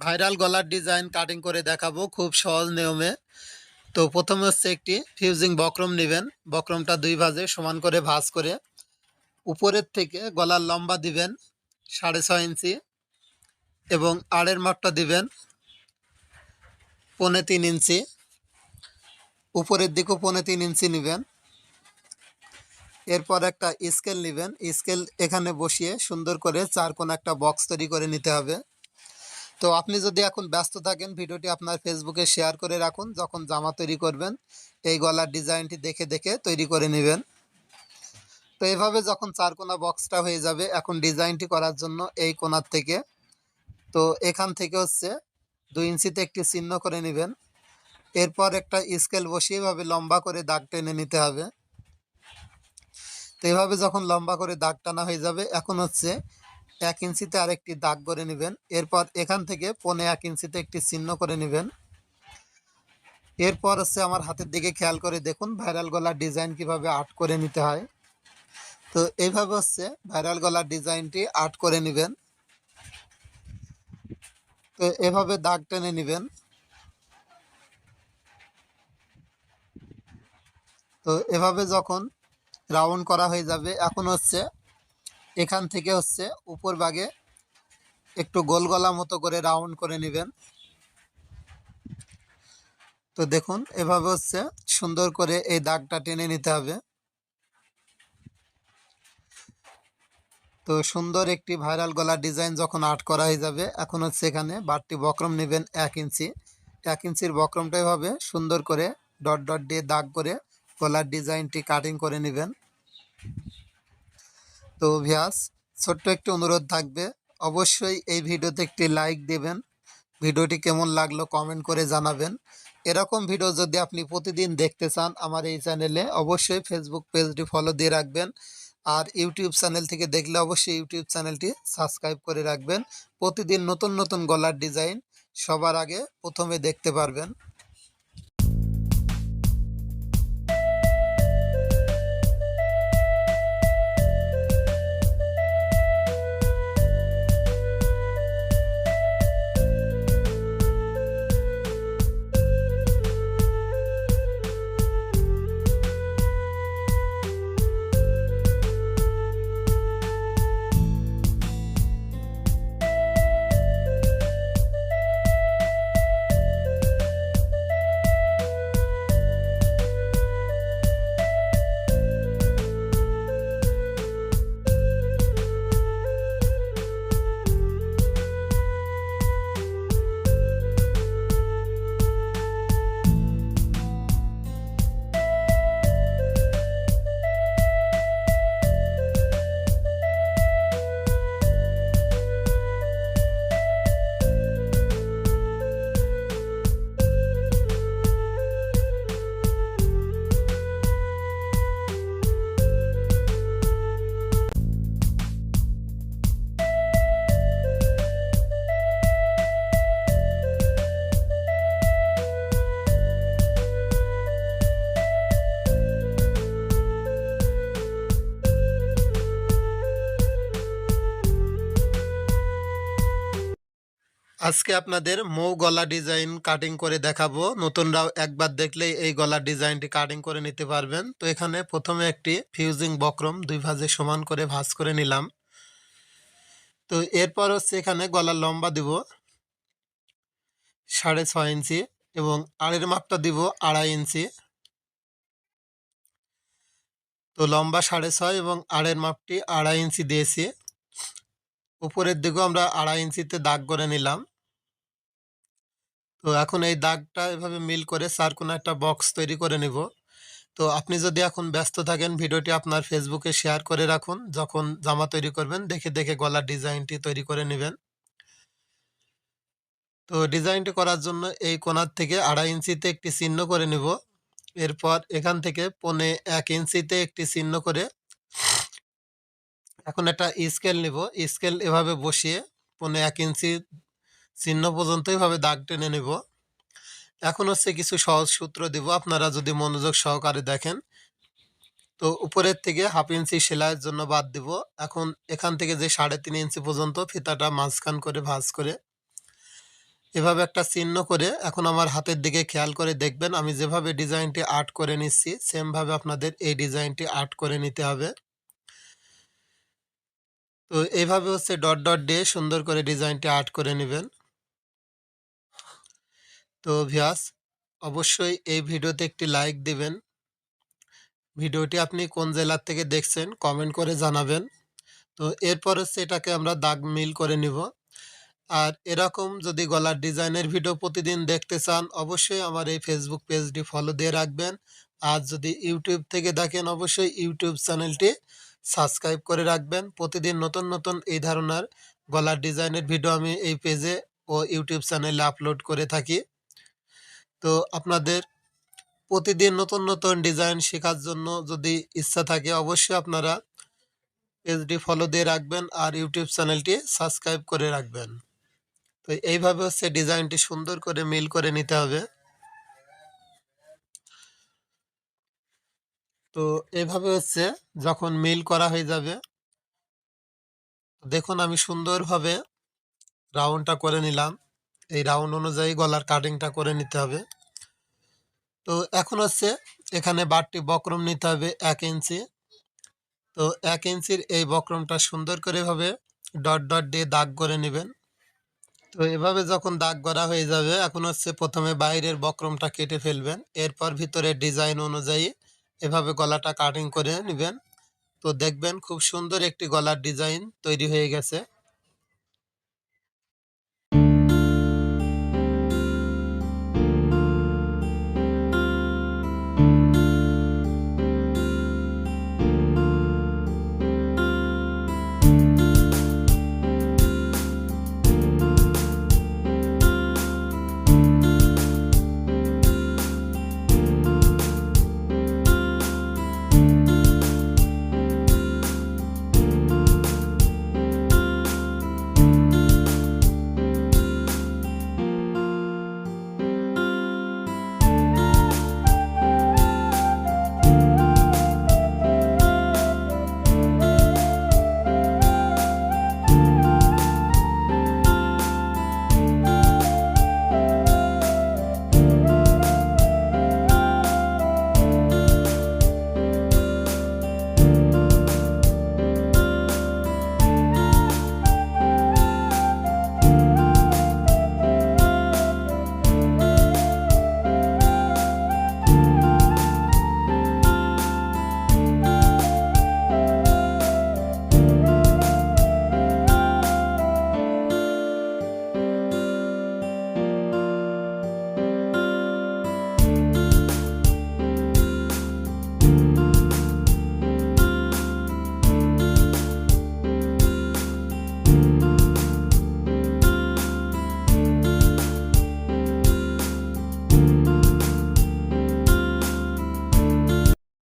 Viral গলার design cutting করে দেখাবো খুব সহজ নিয়মে। তো প্রথমে হচ্ছে একটি ফিউজিং বক্রম নেবেন। বক্রমটা দুই ভাজে সমান করে ভাঁজ করে উপরের থেকে গলার লম্বা দিবেন সাড়ে ছয় ইঞ্চি এবং আড়ের মাপটা দিবেন পৌনে তিন ইঞ্চি। উপরের দিকেও পৌনে তিন ইঞ্চি নেবেন। এরপর একটা স্কেল নেবেন। স্কেল এখানে বসিয়ে সুন্দর করে চার কোণ একটা বক্স তৈরি করে নিতে হবে। তো আপনি যদি এখন ব্যস্ত থাকেন, ভিডিওটি আপনার ফেসবুকে শেয়ার করে রাখুন। যখন জামা তৈরি করবেন, এই গলার ডিজাইনটি দেখে দেখে তৈরি করে নেবেন। তো এভাবে যখন চার কোনা বক্সটা হয়ে যাবে, এখন ডিজাইনটি করার জন্য এই কোনার থেকে। তো এখান থেকে হচ্ছে দুই ইঞ্চিতে একটি চিহ্ন করে নেবেন। এরপর একটা স্কেল বসিয়ে এভাবে লম্বা করে দাগ টেনে নিতে হবে। তো এভাবে যখন লম্বা করে দাগ টানা হয়ে যাবে, এখন হচ্ছে এক ইঞ্চিতে আরেকটি দাগ করে নেবেন। এরপর এখান থেকে পনে এক ইঞ্চিতে একটি চিহ্ন করে নেবেন। এরপর হচ্ছে আমার হাতের দিকে খেয়াল করে দেখুন ভাইরাল গলার ডিজাইন কীভাবে আর্ট করে নিতে হয়। তো এইভাবে হচ্ছে ভাইরাল গলার ডিজাইনটি আর্ট করে নেবেন। তো এভাবে দাগ টেনে নেবেন। তো এভাবে যখন রাউন্ড করা হয়ে যাবে, এখন হচ্ছে এখান থেকে হচ্ছে উপর ভাগে একটু গোল গলা মতো করে রাউন্ড করে নেবেন। তো দেখুন, এভাবে হচ্ছে সুন্দর করে এই দাগটা টেনে নিতে হবে। তো সুন্দর একটি ভাইরাল গলার ডিজাইন যখন আর্ট করা হয়ে যাবে, এখন হচ্ছে এখানে বারটি বক্রম নেবেন এক ইঞ্চি। এক ইঞ্চির বক্রমটা এভাবে সুন্দর করে ডট ডট দিয়ে দাগ করে গলার ডিজাইনটি কাটিং করে নেবেন। তো ভিয়াস ছোট্ট একটি অনুরোধ থাকবে। অবশ্যই এই ভিডিওতে একটি লাইক দেবেন। ভিডিওটি কেমন লাগল কমেন্ট করে জানাবেন। এরকম ভিডিও যদি আপনি প্রতিদিন দেখতে চান আমার এই চ্যানেলে, অবশ্যই ফেসবুক পেজটি ফলো দিয়ে রাখবেন। আর ইউটিউব চ্যানেল থেকে দেখলে অবশ্যই ইউটিউব চ্যানেলটি সাবস্ক্রাইব করে রাখবেন। প্রতিদিন নতুন নতুন গলার ডিজাইন সবার আগে প্রথমে দেখতে পারবেন। আজকে আপনাদের মৌ গলা ডিজাইন কাটিং করে দেখাবো। নতুনরাও একবার দেখলেই এই গলার ডিজাইনটি কাটিং করে নিতে পারবেন। তো এখানে প্রথমে একটি ফিউজিং বক্রম দুই ভাজে সমান করে ভাজ করে নিলাম। তো এরপর হচ্ছে এখানে গলার লম্বা দিব সাড়ে ছয় ইঞ্চি এবং আড়ের মাপটা দিব আড়াই ইঞ্চি। তো লম্বা সাড়ে ছয় এবং আড়ের মাপটি আড়াই ইঞ্চি দিয়েছি। উপরের দিকেও আমরা আড়াই ইঞ্চিতে দাগ করে নিলাম। তো এখন এই দাগটা এভাবে মিল করে চার কোনো একটা বক্স তৈরি করে নিব। তো আপনি যদি এখন ব্যস্ত থাকেন, ভিডিওটি আপনার ফেসবুকে শেয়ার করে রাখুন। যখন জামা তৈরি করবেন, দেখে দেখে গলার ডিজাইনটি তৈরি করে নেবেন। তো ডিজাইনটি করার জন্য এই কোনার থেকে আড়াই ইঞ্চিতে একটি চিহ্ন করে নিব। এরপর এখান থেকে পনে এক ইঞ্চিতে একটি চিহ্ন করে এখন একটা স্কেল নিব। স্কেল এভাবে বসিয়ে পনে এক ইঞ্চি চিহ্ন পর্যন্ত এভাবে দাগ টেনে নেব। এখন হচ্ছে কিছু সহজ সূত্র দিব। আপনারা যদি মনোযোগ সহকারে দেখেন, তো উপরের থেকে হাফ ইঞ্চি সেলাইয়ের জন্য বাদ দিব। এখন এখান থেকে যে সাড়ে তিন ইঞ্চি পর্যন্ত ফিতাটা মাঝখান করে ভাঁজ করে এভাবে একটা চিহ্ন করে এখন আমার হাতের দিকে খেয়াল করে দেখবেন, আমি যেভাবে ডিজাইনটি আর্ট করে নিচ্ছি সেমভাবে আপনাদের এই ডিজাইনটি আর্ট করে নিতে হবে। তো এইভাবে হচ্ছে ডট ডট দিয়ে সুন্দর করে ডিজাইনটি আর্ট করে নেবেন। তো ভিয়াস অবশ্যই এই ভিডিওতে একটি লাইক দিবেন। ভিডিওটি আপনি কোন জেলার থেকে দেখছেন কমেন্ট করে জানাবেন। তো এরপর হচ্ছে এটাকে আমরা দাগ মিল করে নিব। আর এরকম যদি গলার ডিজাইনের ভিডিও প্রতিদিন দেখতে চান, অবশ্যই আমার এই ফেসবুক পেজটি ফলো দিয়ে রাখবেন। আর যদি ইউটিউব থেকে দেখেন, অবশ্যই ইউটিউব চ্যানেলটি সাবস্ক্রাইব করে রাখবেন। প্রতিদিন নতুন নতুন এই ধরনের গলার ডিজাইনের ভিডিও আমি এই পেজে ও ইউটিউব চ্যানেলে আপলোড করে থাকি। তো আপনাদের প্রতিদিন নতুন নতুন ডিজাইন শেখার জন্য যদি ইচ্ছা থাকে অবশ্যই আপনারা পেজটি ফলো দিয়ে রাখবেন আর ইউটিউব চ্যানেলটি সাবস্ক্রাইব করে রাখবেন। তো এইভাবে হচ্ছে ডিজাইনটি সুন্দর করে মিল করে নিতে হবে। তো এভাবে হচ্ছে যখন মিল করা হয়ে যাবে, দেখুন আমি সুন্দরভাবে রাউন্ডটা করে নিলাম। এই রাউন্ড অনুযায়ী গলার কাটিংটা করে নিতে হবে। তো এখন হচ্ছে এখানে বারটি বক্রম নিতে হবে এক ইঞ্চি। তো এক ইঞ্চির এই বক্রমটা সুন্দর করে ভাবে ডট ডট দিয়ে দাগ করে নেবেন। তো এভাবে যখন দাগ করা হয়ে যাবে, এখন হচ্ছে প্রথমে বাইরের বক্রমটা কেটে ফেলবেন। এরপর ভিতরে ডিজাইন অনুযায়ী এভাবে গলাটা কাটিং করে নেবেন। তো দেখবেন খুব সুন্দর একটি গলার ডিজাইন তৈরি হয়ে গেছে।